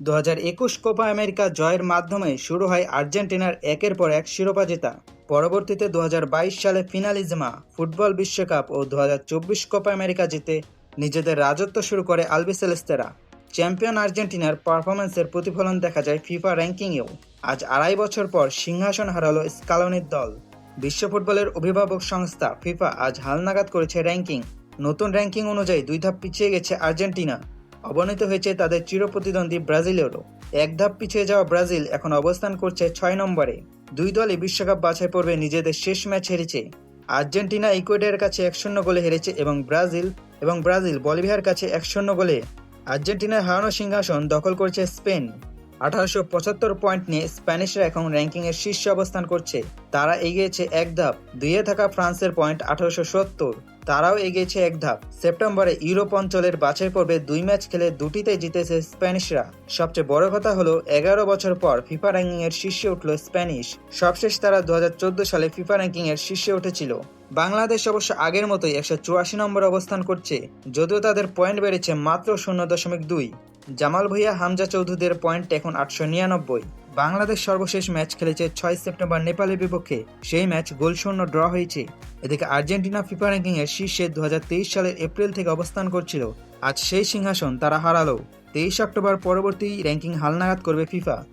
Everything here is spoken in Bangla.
দু হাজার একুশ কোপা আমেরিকা জয়ের মাধ্যমে শুরু হয় আর্জেন্টিনার একের পর এক শিরোপা জেতা। পরবর্তীতে দু হাজার বাইশ সালে ফিনালিজমা, ফুটবল বিশ্বকাপ ও দু হাজার চব্বিশ কোপা আমেরিকা জিতে নিজেদের রাজত্ব শুরু করে আলবিসেলেস্তেরা চ্যাম্পিয়ন আর্জেন্টিনার পারফরম্যান্সের প্রতিফলন দেখা যায় ফিফা র্যাঙ্কিংয়েও। আজ আড়াই বছর পর সিংহাসন হারালো স্কালনির দল। বিশ্ব ফুটবলের অভিভাবক সংস্থা ফিফা আজ হালনাগাদ করেছে র্যাঙ্কিং। নতুন র্যাঙ্কিং অনুযায়ী দুই ধাপ পিছিয়ে গেছে আর্জেন্টিনা। অবনীত হয়েছে তাদের চিরপ্রতিদ্বন্দ্বী ব্রাজিলেরও। এক ধাপ পিছিয়ে যাওয়া ব্রাজিল এখন অবস্থান করছে ছয় নম্বরে। দুই দলই বিশ্বকাপ বাছাই পর্বে নিজেদের শেষ ম্যাচ হেরেছে। আর্জেন্টিনা ইকুয়েডারের কাছে এক শূন্য গোলে হেরেছে এবং ব্রাজিল এবং ব্রাজিল বলিভিয়ার কাছে এক শূন্য গোলে। আর্জেন্টিনার হারানো সিংহাসন দখল করছে স্পেন। আঠারোশো পঁচাত্তর পয়েন্ট নিয়ে স্প্যানিশরা এখন র্যাঙ্কিংয়ের শীর্ষে অবস্থান করছে। তারা এগিয়েছে এক ধাপ, দুইয়ে থাকা ফ্রান্সের পয়েন্ট আঠারোশো সত্তর। তারাও এগিয়েছে এক ধাপ। সেপ্টেম্বরে ইউরোপ অঞ্চলের বাছাই পর্বে দুই ম্যাচ খেলে দুটিতে জিতেছে স্প্যানিশরা। সবচেয়ে বড় কথা হলো, এগারো বছর পর ফিফা র্যাঙ্কিং এর শীর্ষে উঠল স্প্যানিশ। সবশেষ তারা দু হাজার চোদ্দ সালে ফিফা র্যাঙ্কিং এর শীর্ষে উঠেছিল। বাংলাদেশ অবশ্য আগের মতোই একশো চুরাশি নম্বর অবস্থান করছে, যদিও তাদের পয়েন্ট বেড়েছে মাত্র শূন্য দশমিক দুই। জামাল ভুইয়া, হামজা চৌধুরীদের পয়েন্ট এখন আটশো নিরানব্বই। বাংলাদেশ সর্বশেষ ম্যাচ খেলেছে ছয় সেপ্টেম্বর নেপালের বিপক্ষে। সেই ম্যাচ গোলশূন্য ড্র হয়েছে। এদিকে আর্জেন্টিনা ফিফা র্যাঙ্কিং এর শীর্ষে দু হাজার তেইশ সালের এপ্রিল থেকে অবস্থান করছিল। আজ সেই সিংহাসন তারা হারালো। তেইশ অক্টোবর পরবর্তী র্যাঙ্কিং হালনাগাদ করবে ফিফা।